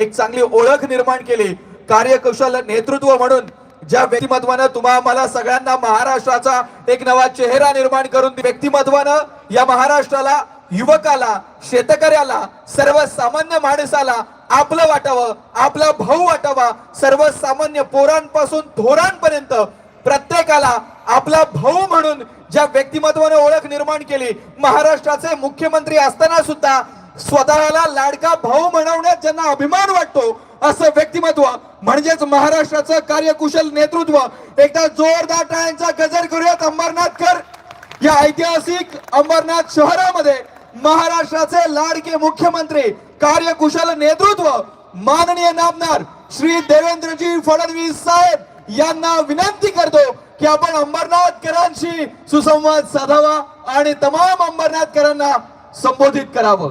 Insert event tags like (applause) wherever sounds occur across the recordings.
एक चांगली ओळख निर्माण केली. कार्यकुशल नेतृत्व म्हणून ज्या व्यक्तिमत्वानं तुम्हा मला सगळ्यांना महाराष्ट्राचा एक नवा चेहरा निर्माण करून व्यक्तिमत्वानं या महाराष्ट्राला युवकाला शेतकऱ्याला सर्वसामान्य माणसाला आपलं वाटावं आपला भाऊ वाटावा सर्वसामान्य पोरांपासून थोरांपर्यंत प्रत्येकाला आपला भाऊ म्हणून ज्या व्यक्तिमत्वाने ओळख निर्माण केली महाराष्ट्राचे मुख्यमंत्री असताना सुद्धा स्वतःला लाडका भाऊ म्हणवण्यात ज्यांना अभिमान वाटतो असं व्यक्तिमत्व म्हणजेच महाराष्ट्राचं कार्यकुशल नेतृत्व. एकदा जोरदार टाळ्यांचा गजर करूयात अंबरनाथकर या ऐतिहासिक अंबरनाथ शहरामध्ये महाराष्ट्राचे लाडके मुख्यमंत्री कार्यकुशल नेतृत्व माननीय नामदार श्री देवेंद्रजी फडणवीस साहेब यांना विनंती करतो की आपण अंबरनाथकरांशी सुसंवाद साधावा आणि तमाम अंबरनाथकरांना संबोधित करावं.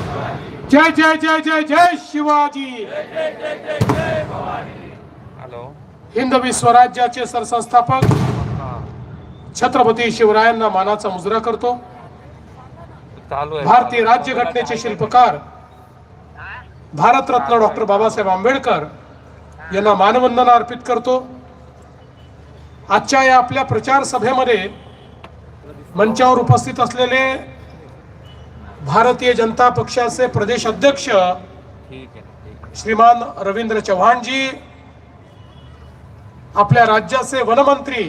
जय जय जय जय जय शिवाजी. हॅलो. हिंदवी स्वराज्याचे सरसंस्थापक छत्रपती शिवरायांना मानाचा मुजरा करतो. भारतीय राज्यघटनेचे शिल्पकार भारतरत्न डॉक्टर बाबासाहेब आंबेडकर यांना मानवंदना अर्पित करतो. आजच्या या आपल्या प्रचार सभेमध्ये मंचावर उपस्थित असलेले भारतीय जनता पक्षाचे प्रदेश अध्यक्ष श्रीमान रवींद्र चव्हाणजी आपल्या राज्याचे वनमंत्री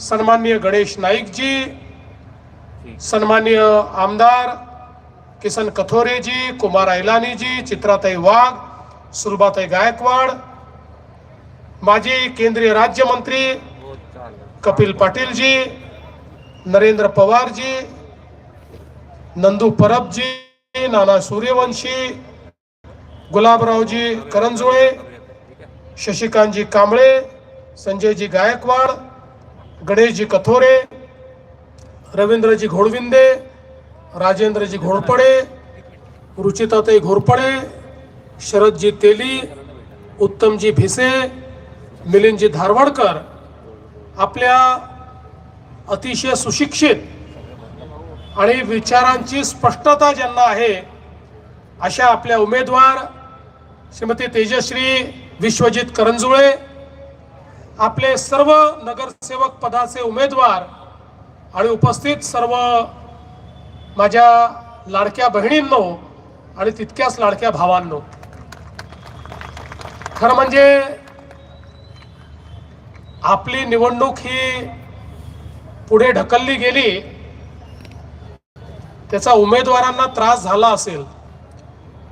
सन्माननीय गणेश नाईकजी सन्माननीय आमदार किसन कथोरेजी कुमार ऐलानीजी चित्राताई वाघ सुलभाताई गायकवाड माजी केंद्रीय राज्यमंत्री कपिल पाटीलजी नरेंद्र पवारजी नंदू परबजी नाना सूर्यवंशी गुलाबरावजी करंजुळे शशिकांतजी कांबळे संजयजी गायकवाड गणेशजी कथोरे रवींद्रजी घोडविंदे राजेंद्रजी घोडपडे रुचिताताई घोरपडे शरदजी तेली उत्तमजी भिसे मिलिंदजी धारवाडकर आपल्या अतिशय सुशिक्षित आणि विचारांची स्पष्टता ज्यांना आहे अशा आपल्या उमेदवार श्रीमती तेजश्री विश्वजित करंजुळे आपले सर्व नगरसेवक पदाचे उमेदवार आणि उपस्थित सर्व माझ्या लाडक्या बहिणींनो आणि तितक्याच लाडक्या भावांनो. खरं म्हणजे आपली निवडणूक ही पुढे ढकलली गेली त्याचा उमेदवारांना त्रास झाला असेल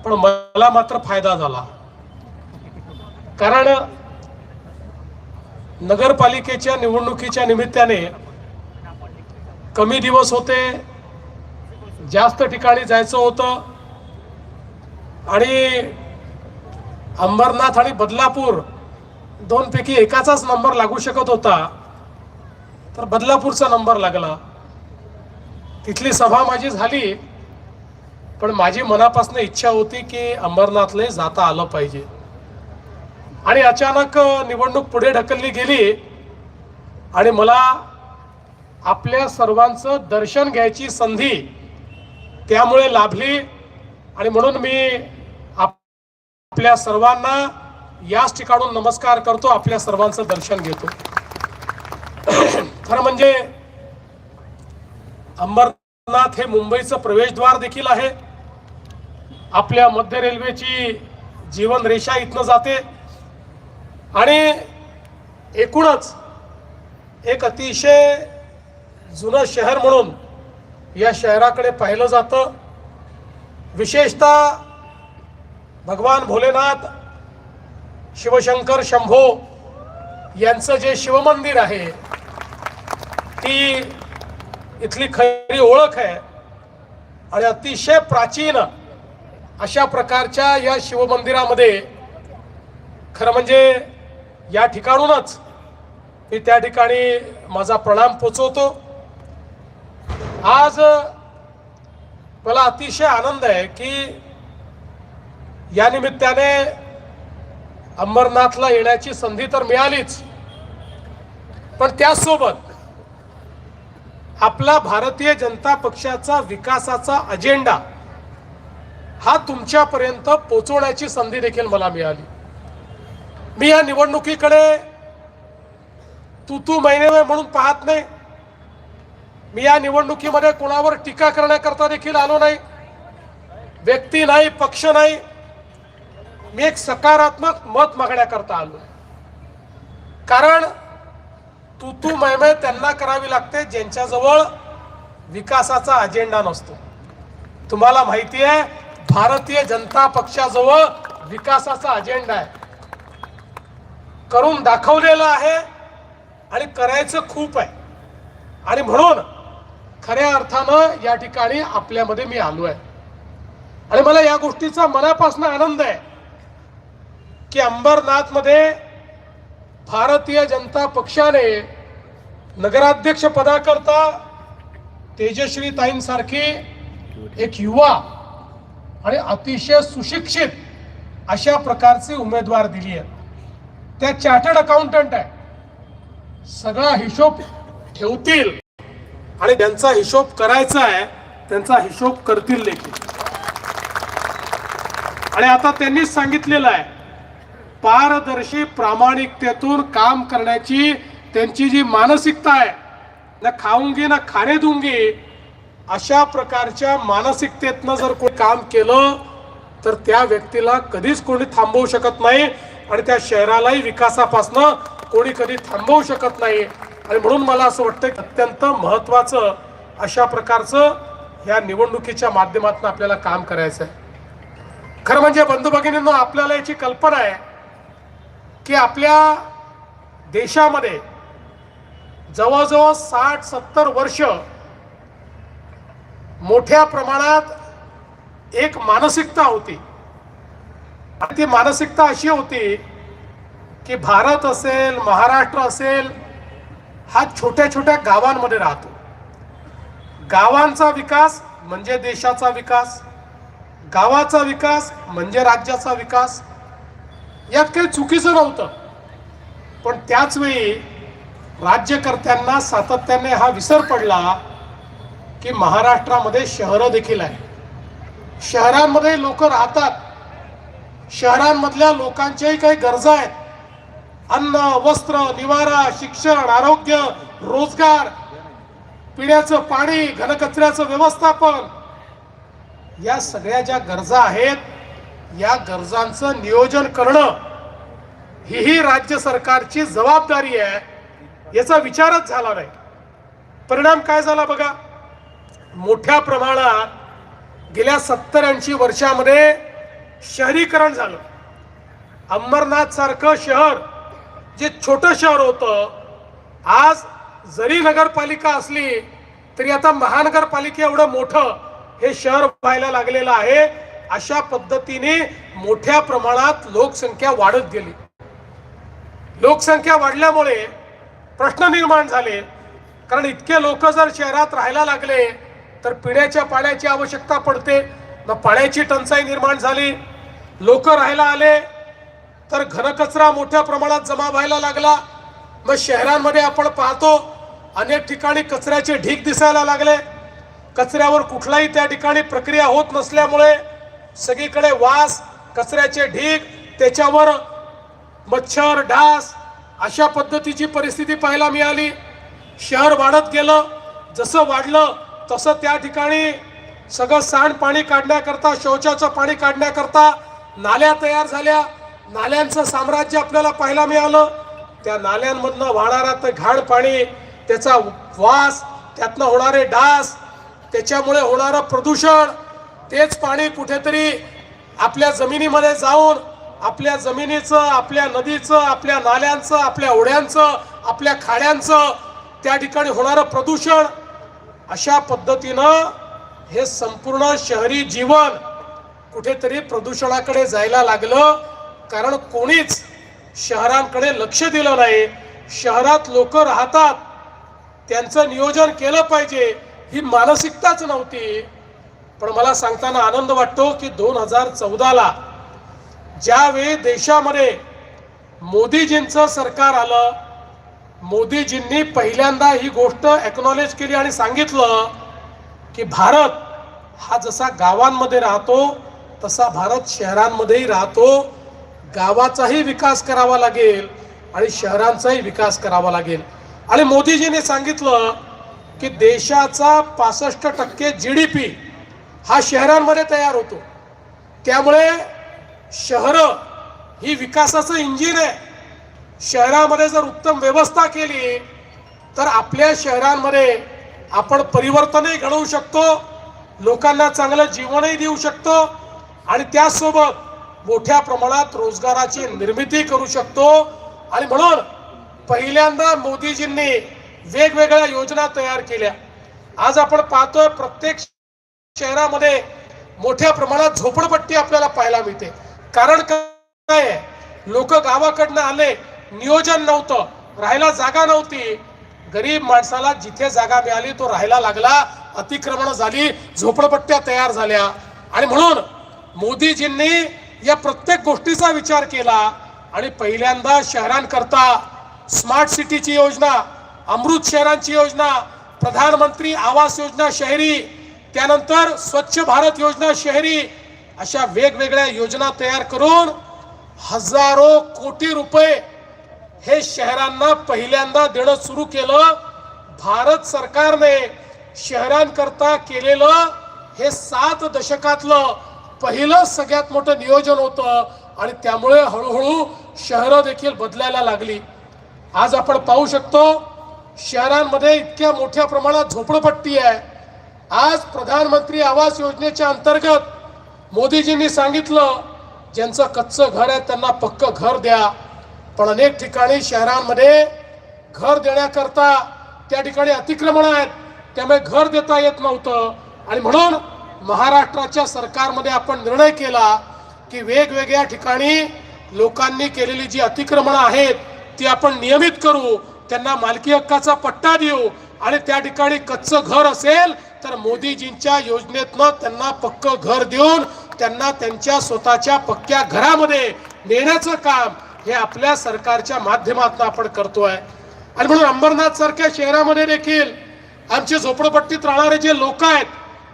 पण मला मात्र फायदा झाला. कारण नगरपालिकेच्या निवडणुकीच्या निमित्ताने कमी दिवस होते जास्त ठिकाणी जायचं होतं आणि अंबरनाथ आणि बदलापूर दोनपैकी एकाचाच नंबर लागू शकत होता तर बदलापूरचा नंबर लागला. तिथली सभा माझी झाली. पण माझी मनापासून इच्छा होती की अंबरनाथला जाता आलं पाहिजे. आणि अचानक निवडणूक पुढे ढकलली गेली. आणि मला आपल्या सर्वांचं दर्शन घ्यायची संधी त्यामुळे लाभली. आणि म्हणून मी आपल्या सर्वांना याच ठिकाणून नमस्कार करतो आपल्या सर्वांचं दर्शन घेतो. (clears throat) खरं म्हणजे अंबर हे मुंबईचं प्रवेशद्वार देखील आहे. आपल्या मध्य रेल्वेची जीवन रेषा इथनं जाते. आणि एकूणच एक अतिशय जुनं शहर म्हणून या शहराकडे पाहिलं जातं. विशेषतः भगवान भोलेनाथ शिवशंकर शंभो यांचं जे शिवमंदिर आहे ती इथली खरी ओळख आहे. आणि अतिशय प्राचीन अशा प्रकारच्या या शिवमंदिरामध्ये खरं म्हणजे या ठिकाणूनच मी त्या ठिकाणी माझा प्रणाम पोचवतो. आज मला अतिशय आनंद आहे की या निमित्ताने अंबरनाथला येण्याची संधी तर मिळालीच. पण त्याचसोबत आपला भारतीय जनता पक्षाचा विकासाचा अजेंडा हा तुमच्यापर्यंत पोचवण्याची संधी देखील मला मिळाली. मी या निवडणुकीकडे तू तू महिने म्हणून पाहत नाही. मी या निवडणुकीमध्ये कोणावर टीका करण्याकरता देखील आलो नाही. व्यक्ती नाही पक्ष नाही. मी एक सकारात्मक मत मागण्याकरता आलो. कारण तू तू मैमय त्यांना करावी लागते ज्यांच्याजवळ विकासाचा अजेंडा नसतो. तुम्हाला माहिती आहे भारतीय जनता पक्षाजवळ विकासाचा अजेंडा आहे. करून दाखवलेलं आहे आणि करायचं खूप आहे. आणि म्हणून खऱ्या अर्थानं या ठिकाणी आपल्यामध्ये मी आलो आहे. आणि मला या गोष्टीचा मनापासून आनंद आहे की अंबरनाथमध्ये भारतीय जनता पक्षाने नगराध्यक्ष पदाकरता तेजश्री ताईंसारखी एक युवा आणि अतिशय सुशिक्षित अशा प्रकारचे उमेदवार दिली आहेत. त्या चार्टर्ड अकाउंटंट आहे. सगळा हिशोब ठेवतील. आणि त्यांचा हिशोब करायचा आहे त्यांचा हिशोब करतील देखील. आणि आता त्यांनीच सांगितलेलं आहे पारदर्शी प्रामाणिकतेतून काम करण्याची त्यांची जी मानसिकता आहे ना खाऊंगी ना खाणे दुंगी अशा प्रकारच्या मानसिकतेतनं जर कोणी काम केलं तर त्या व्यक्तीला कधीच कोणी थांबवू शकत नाही आणि त्या शहरालाही विकासापासनं कोणी कधी थांबवू शकत नाही. आणि म्हणून मला असं वाटतं की अत्यंत महत्वाचं अशा प्रकारचं ह्या निवडणुकीच्या माध्यमातून आपल्याला काम करायचं आहे खरं म्हणजे बंधू भगिनींना आपल्याला याची कल्पना आहे की आपल्या देशामध्ये जवळजवळ साठ सत्तर वर्ष मोठ्या प्रमाणात एक मानसिकता होती. आणि ती मानसिकता अशी होती की भारत असेल महाराष्ट्र असेल हा छोट्या छोट्या गावांमध्ये राहतो. गावांचा विकास म्हणजे देशाचा विकास गावाचा विकास म्हणजे राज्याचा विकास यात काही चुकीचं नव्हतं. पण त्याचवेळी राज्यकर्त्यांना सातत्याने हा विसर पडला की महाराष्ट्रामध्ये शहरं देखील आहे शहरांमध्ये लोक राहतात. शहरांमधल्या लोकांच्याही काही गरजा आहेत. अन्न वस्त्र निवारा शिक्षण आरोग्य रोजगार पिण्याचं पाणी घनकचऱ्याचं व्यवस्थापन या सगळ्या ज्या गरजा आहेत या गरजांचं नियोजन करणं ही ही राज्य सरकारची जबाबदारी आहे याचा विचारच झाला नाही. परिणाम काय झाला बघा? मोठ्या प्रमाणात गेल्या सत्तर ऐंशी वर्षामध्ये शहरीकरण झालं. अंबरनाथ सारखं शहर जे छोटं शहर होतं आज जरी नगरपालिका असली तरी आता महानगरपालिका एवढं मोठं हे शहर व्हायला लागलेलं आहे. अशा पद्धतीने मोठ्या प्रमाणात लोकसंख्या वाढत गेली. लोकसंख्या वाढल्यामुळे प्रश्न निर्माण झाले. कारण इतके लोक जर शहरात राहायला लागले तर पिण्याच्या पाण्याची आवश्यकता पडते. मग पाण्याची टंचाई निर्माण झाली. लोक राहायला आले तर घनकचरा मोठ्या प्रमाणात जमा व्हायला लागला. मग शहरांमध्ये आपण पाहतो अनेक ठिकाणी कचऱ्याचे ढीक दिसायला लागले. कचऱ्यावर कुठलाही त्या ठिकाणी प्रक्रिया होत नसल्यामुळे सगळीकडे वास कचऱ्याचे ढीग त्याच्यावर मच्छर डास अशा पद्धतीची परिस्थिती पाहायला मिळाली. शहर वाढत गेलं. जसं वाढलं तसं त्या ठिकाणी सगळं सांडपाणी काढण्याकरता शौचाचं पाणी काढण्याकरता नाल्या तयार झाल्या. नाल्यांचं साम्राज्य आपल्याला पाहायला मिळालं. त्या नाल्यांमधनं वाहणारा ते घाण पाणी त्याचा वास त्यातनं होणारे डास त्याच्यामुळे होणारं प्रदूषण तेच पाणी कुठेतरी आपल्या जमिनीमध्ये जाऊन आपल्या जमिनीचं आपल्या नदीचं आपल्या नाल्यांचं आपल्या ओढ्यांचं आपल्या खाड्यांचं त्या ठिकाणी होणारं प्रदूषण अशा पद्धतीनं हे संपूर्ण शहरी जीवन कुठेतरी प्रदूषणाकडे जायला लागलं. कारण कोणीच शहरांकडे लक्ष दिलं नाही. शहरात लोक राहतात. त्यांचं नियोजन केलं पाहिजे. ही मानसिकताच नव्हती. पण मला सांगताना आनंद वाटतो की दोन हजार चौदाला ज्यावेळी देशामध्ये मोदीजींचं सरकार आलं मोदीजींनी पहिल्यांदा ही गोष्ट एक्नॉलेज केली आणि सांगितलं की भारत हा जसा गावांमध्ये राहतो तसा भारत शहरांमध्येही राहतो. गावाचाही विकास करावा लागेल आणि शहरांचाही विकास करावा लागेल. आणि मोदीजींनी सांगितलं की देशाचा पासष्ट टक्के जी डी पी हा शहरांमध्ये तयार होतो. त्यामुळे शहरं ही विकासाचं इंजिन आहे. शहरामध्ये जर उत्तम व्यवस्था केली तर आपल्या शहरांमध्ये आपण परिवर्तनही घडवू शकतो लोकांना चांगलं जीवनही देऊ शकतो आणि त्याचसोबत मोठ्या प्रमाणात रोजगाराची निर्मिती करू शकतो. आणि म्हणून पहिल्यांदा मोदीजींनी वेगवेगळ्या योजना तयार केल्या. आज आपण पाहतोय प्रत्येक शहरामध्ये मोठ्या प्रमाणात झोपडपट्टी आपल्याला पाहायला मिळते. कारण काय लोक गावाकडनं आले नियोजन नव्हतं राहायला जागा नव्हती. गरीब माणसाला जिथे जागा मिळाली तो राहायला लागला अतिक्रमण झाली झोपडपट्ट्या तयार झाल्या. आणि म्हणून मोदीजींनी या प्रत्येक गोष्टीचा विचार केला आणि पहिल्यांदा शहरांकरता स्मार्ट सिटीची योजना अमृत शहरांची योजना प्रधानमंत्री आवास योजना शहरी त्यानंतर स्वच्छ भारत योजना शहरी अशा वेगवेगळ्या योजना तयार करून हजारो कोटी रुपये हे शहरांना पहिल्यांदा देणं सुरू केलं. भारत सरकारने शहरांकरता केलेलं हे सात दशकातलं पहिलं सगळ्यात मोठं नियोजन होतं आणि त्यामुळे हळूहळू शहरं देखील बदलायला लागली. आज आपण पाहू शकतो शहरांमध्ये इतक्या मोठ्या प्रमाणात झोपडपट्टी आहे. आज प्रधानमंत्री आवास योजनेच्या अंतर्गत मोदीजींनी सांगितलं ज्यांचं कच्चं घर आहे त्यांना पक्क घर द्या. पण अनेक ठिकाणी शहरांमध्ये घर देण्याकरता त्या ठिकाणी अतिक्रमण आहेत. त्यामुळे घर देता येत नव्हतं. आणि म्हणून महाराष्ट्राच्या सरकारमध्ये आपण निर्णय केला की वेगवेगळ्या ठिकाणी लोकांनी केलेली जी अतिक्रमणं आहेत ती आपण नियमित करू. त्यांना मालकी हक्काचा पट्टा देऊ. आणि त्या ठिकाणी कच्चं घर असेल तर मोदीजींच्या योजनेतनं त्यांना पक्क घर देऊन त्यांना त्यांच्या स्वतःच्या पक्क्या घरामध्ये नेण्याचं काम हे आपल्या सरकारच्या माध्यमातून आपण करतोय. आणि म्हणून अंबरनाथ सारख्या शहरामध्ये देखील आमचे झोपडपट्टीत राहणारे जे लोक आहेत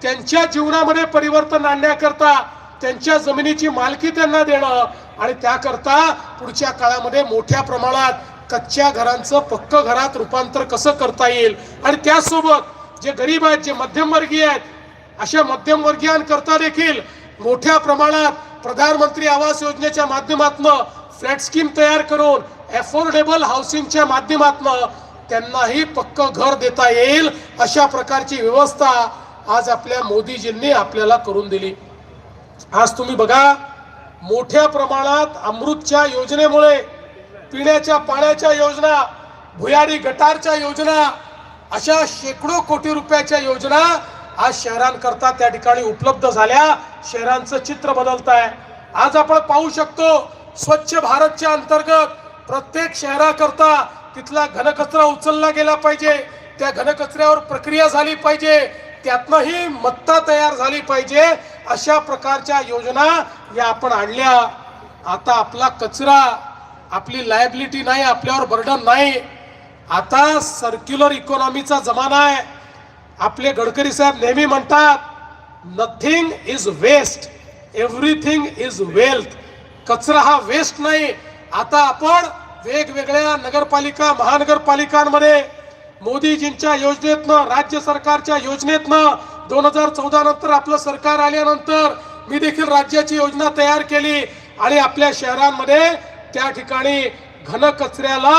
त्यांच्या जीवनामध्ये परिवर्तन आणण्याकरता त्यांच्या जमिनीची मालकी त्यांना देणं आणि त्याकरता पुढच्या काळामध्ये मोठ्या प्रमाणात कच्च्या घरांचं पक्क घरात रूपांतर कसं करता येईल? आणि त्यासोबत जे गरीब आहेत जे मध्यमवर्गीय आहेत अशा मध्यमवर्गीयांकरता देखील मोठ्या प्रमाणात प्रधानमंत्री आवास योजनेच्या माध्यमातून फ्लॅट स्कीम तयार करून अफोर्डेबल हाऊसिंगच्या माध्यमातून त्यांनाही पक्क घर देता येईल अशा प्रकारची व्यवस्था आज आपल्या मोदीजींनी आपल्याला करून दिली. आज तुम्ही बघा मोठ्या प्रमाणात अमृतच्या योजनेमुळे पिण्याच्या पाण्याच्या योजना भुयारी गटारच्या योजना अशा शेकडो कोटी रुपयाच्या योजना आज शहरांकरता त्या ठिकाणी उपलब्ध झाल्या. शहरांचं चित्र बदलत आहे आज आपण पाहू शकतो स्वच्छ भारतच्या अंतर्गत प्रत्येक शहराकरता तिथला घनकचरा उचलला गेला पाहिजे. त्या घनकचऱ्यावर प्रक्रिया झाली पाहिजे. त्यातनंही मत्ता तयार झाली पाहिजे. अशा प्रकारच्या योजना या आपण आणल्या. आता आपला कचरा आपली लायबिलिटी नाही आपल्यावर बर्डन नाही. आता सर्क्युलर इकॉनॉमीचा जमाना आहे. आपले गडकरी साहेब नेहमी म्हणतात nothing is waste everything is wealth कचरा हा वेस्ट नाही. आता आपण वेगवेगळ्या नगरपालिका महानगरपालिकांमध्ये मोदीजींच्या योजनेतनं राज्य सरकारच्या योजनेतनं दोन हजार चौदा नंतर आपलं सरकार आल्यानंतर मी देखील राज्याची योजना तयार केली आणि आपल्या शहरांमध्ये त्या ठिकाणी घनकचऱ्याला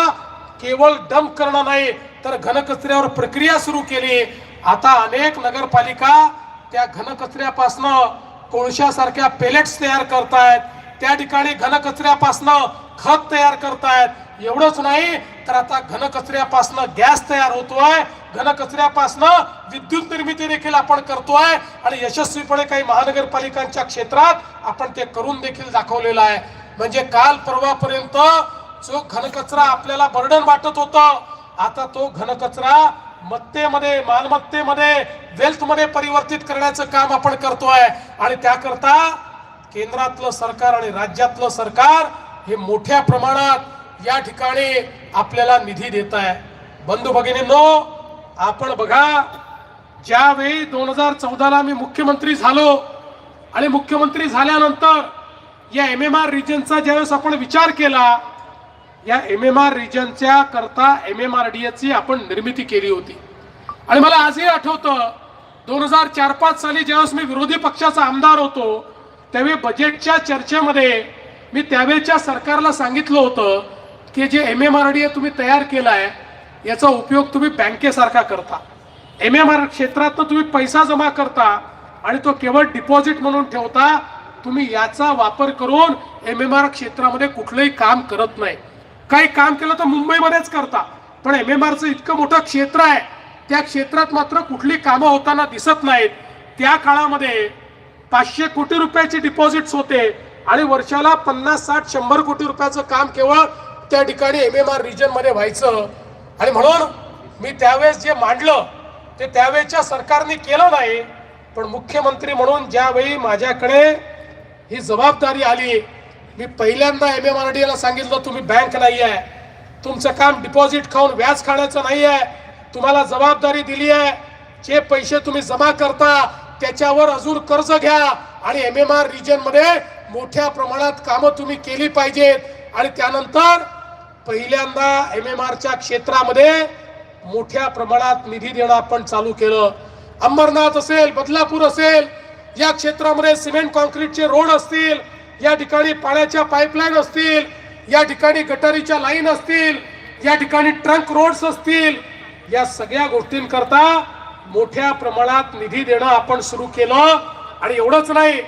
केवळ डंप करणं नाही तर घनकचऱ्यावर प्रक्रिया सुरू केली. आता अनेक नगरपालिका त्या घनकचऱ्यापासनं कोळशासारख्या पेलेट्स तयार करतायत. त्या ठिकाणी घनकचऱ्यापासनं खत तयार करतायत. एवढंच नाही तर आता घनकचऱ्यापासनं गॅस तयार होतोय. घनकचऱ्यापासनं विद्युत निर्मिती देखील आपण करतोय. आणि यशस्वीपणे काही महानगरपालिकांच्या क्षेत्रात आपण ते करून देखील दाखवलेलं आहे. म्हणजे काल परवापर्यंत जो घनकचरा आपल्याला बर्डन वाटत होतं आता तो घनकचरा मत्तेमध्ये मालमत्तेमध्ये वेल्थमध्ये परिवर्तित करण्याचं काम आपण करतोय. आणि त्याकरता केंद्रातलं सरकार आणि राज्यातलं सरकार हे मोठ्या प्रमाणात या ठिकाणी आपल्याला निधी देत आहे बंधू भगिनींनो आपण बघा ज्यावेळी दोन हजार चौदाला मी मुख्यमंत्री झालो आणि मुख्यमंत्री झाल्यानंतर या एम एम आर रिजनचा ज्यावेळेस आपण विचार केला या एम एम आर रिजनच्या करता एम एम आर डी एची आपण निर्मिती केली होती. आणि मला आजही आठवतं दोन हजार चार पाच साली ज्यावेळेस मी विरोधी पक्षाचा आमदार होतो त्यावेळी बजेटच्या चर्चेमध्ये मी त्यावेळेच्या सरकारला सांगितलं होतं की जे M M R D A तुम्ही तयार केलाय याचा उपयोग तुम्ही बँकेसारखा करता. एम एम आर क्षेत्रात तुम्ही पैसा जमा करता आणि तो केवळ डिपॉझिट म्हणून ठेवता तुम्ही याचा वापर करून एम एम आर क्षेत्रामध्ये कुठलंही काम करत नाही. काही काम केलं तर मुंबईमध्येच करता. पण एम एम आरचं इतकं मोठं क्षेत्र आहे त्या क्षेत्रात मात्र कुठली कामं होताना दिसत नाहीत. त्या काळामध्ये पाचशे कोटी रुपयाचे डिपॉझिट्स होते आणि वर्षाला पन्नास साठ शंभर कोटी रुपयाचं काम केवळ त्या ठिकाणी एम एम आर रिजनमध्ये व्हायचं. आणि म्हणून मी त्यावेळेस जे मांडलं ते त्यावेळेच्या सरकारने केलं नाही. पण मुख्यमंत्री म्हणून ज्यावेळी माझ्याकडे ही जबाबदारी आली मी पहिल्यांदा एम एम आर डी ला सांगितलं तुम्ही बँक नाही आहे तुमचं काम डिपॉझिट खाऊन व्याज खाण्याचं नाही आहे तुम्हाला जबाबदारी दिली आहे. जे पैसे तुम्ही जमा करता त्याच्यावर अजून कर्ज घ्या. आणि एम एम आर रिजनमध्ये मोठ्या प्रमाणात कामं तुम्ही केली पाहिजेत. आणि त्यानंतर पहिल्यांदा एम एम आरच्या क्षेत्रामध्ये मोठ्या प्रमाणात निधी देणं आपण चालू केलं. अंबरनाथ असेल बदलापूर असेल या क्षेत्रामध्ये सिमेंट कॉन्क्रीटचे रोड असतील या ठिकाणी पाण्याच्या पाईपलाईन असतील या ठिकाणी गटारीच्या लाईन असतील या ठिकाणी ट्रंक रोड्स असतील या सगळ्या गोष्टींकरता मोठ्या प्रमाणात निधी देणं आपण सुरू केलं. आणि एवढंच नाही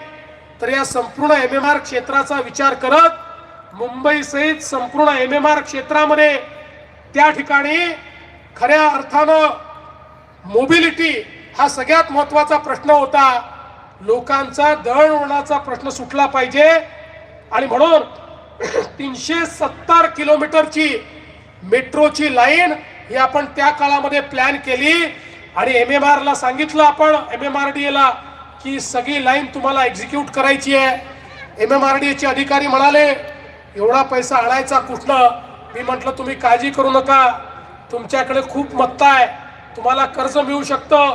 तर या संपूर्ण एम एम आर क्षेत्राचा विचार करत मुंबईसहित संपूर्ण एम एम आर क्षेत्रामध्ये त्या ठिकाणी खऱ्या अर्थानं मोबिलिटी हा सगळ्यात महत्त्वाचा प्रश्न होता. लोकांचा दळणवळणाचा प्रश्न सुटला पाहिजे. आणि म्हणून (clears throat) तीनशे सत्तर किलोमीटरची मेट्रोची लाईन ही आपण त्या काळामध्ये प्लॅन केली. आणि एम एम आरला सांगितलं आपण एम एम आर डी एला की सगळी लाईन तुम्हाला एक्झिक्यूट करायची आहे. एम एम आर डी एचे अधिकारी म्हणाले एवढा पैसा आणायचा कुठनं? मी म्हटलं तुम्ही काळजी करू नका. तुमच्याकडे खूप मत्ता आहे. तुम्हाला कर्ज मिळू शकतं.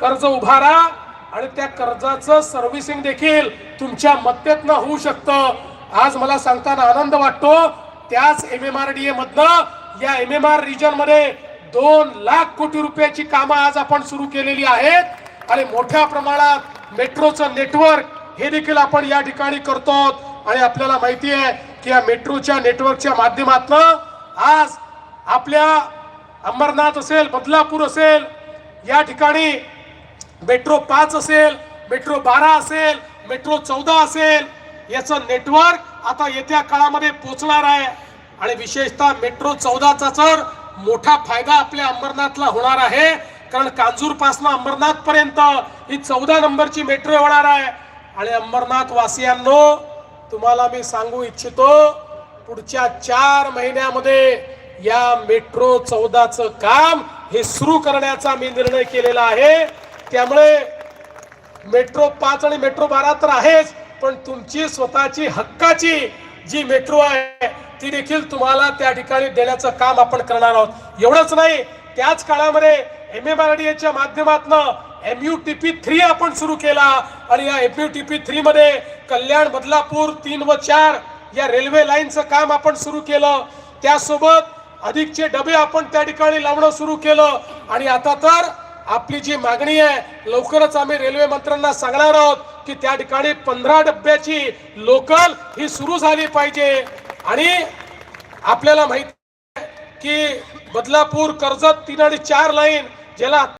कर्ज उभारा. आणि त्या कर्जाचं सर्व्हिसिंग देखील तुमच्या मत्तेतनं होऊ शकतं. आज मला सांगताना आनंद वाटतो. त्याच M M R D A मधनं या एम एम आर रिजनमध्ये दोन लाख कोटी रुपयाची कामं आज आपण सुरू केलेली आहेत. आणि मोठ्या प्रमाणात मेट्रोचं नेटवर्क हे देखील आपण या ठिकाणी करतो आणि आपल्याला माहिती आहे की या मेट्रोच्या नेटवर्कच्या माध्यमातून आज आपल्या अंबरनाथ असेल बदलापूर असेल या ठिकाणी मेट्रो पाच असेल मेट्रो बारा असेल मेट्रो चौदा असेल याचं नेटवर्क आता येत्या काळामध्ये पोचणार आहे. आणि विशेषतः मेट्रो चौदाचा तर मोठा फायदा आपल्या अंबरनाथला होणार आहे. कारण कांजूर अंबरनाथपर्यंत अंबरनाथ पर्यंत ही चौदा नंबरची मेट्रो होणार आहे. आणि अंबरनाथ वासियांनो तुम्हाला मी सांगू इच्छितो पुढच्या चार महिन्यामध्ये या मेट्रो चौदाचं काम हे सुरू करण्याचा मी निर्णय केलेला आहे. त्यामुळे मेट्रो पाच आणि मेट्रो बारा तर आहेच पण तुमची स्वतःची हक्काची जी मेट्रो आहे ती देखील तुम्हाला त्या ठिकाणी देण्याचं काम आपण करणार आहोत. एवढंच नाही त्याच काळामध्ये एम एम आर डी एच्या माध्यमातून M U T P three आपण सुरू केला आणि या M U T P three मध्ये कल्याण बदलापूर तीन व चार या रेल्वे लाईनचं काम आपण सुरू केलं. त्यासोबत अधिकचे डबे आपण त्या ठिकाणी लावणं सुरू केलं. आणि आता तर आपली जी मागणी आहे लवकरच आम्ही रेल्वे मंत्र्यांना सांगणार आहोत की त्या ठिकाणी पंधरा डब्याची लोकल ही सुरू झाली पाहिजे. आणि आपल्याला माहिती आहे की बदलापूर कर्जत तीन आणि चार लाईन ज्याला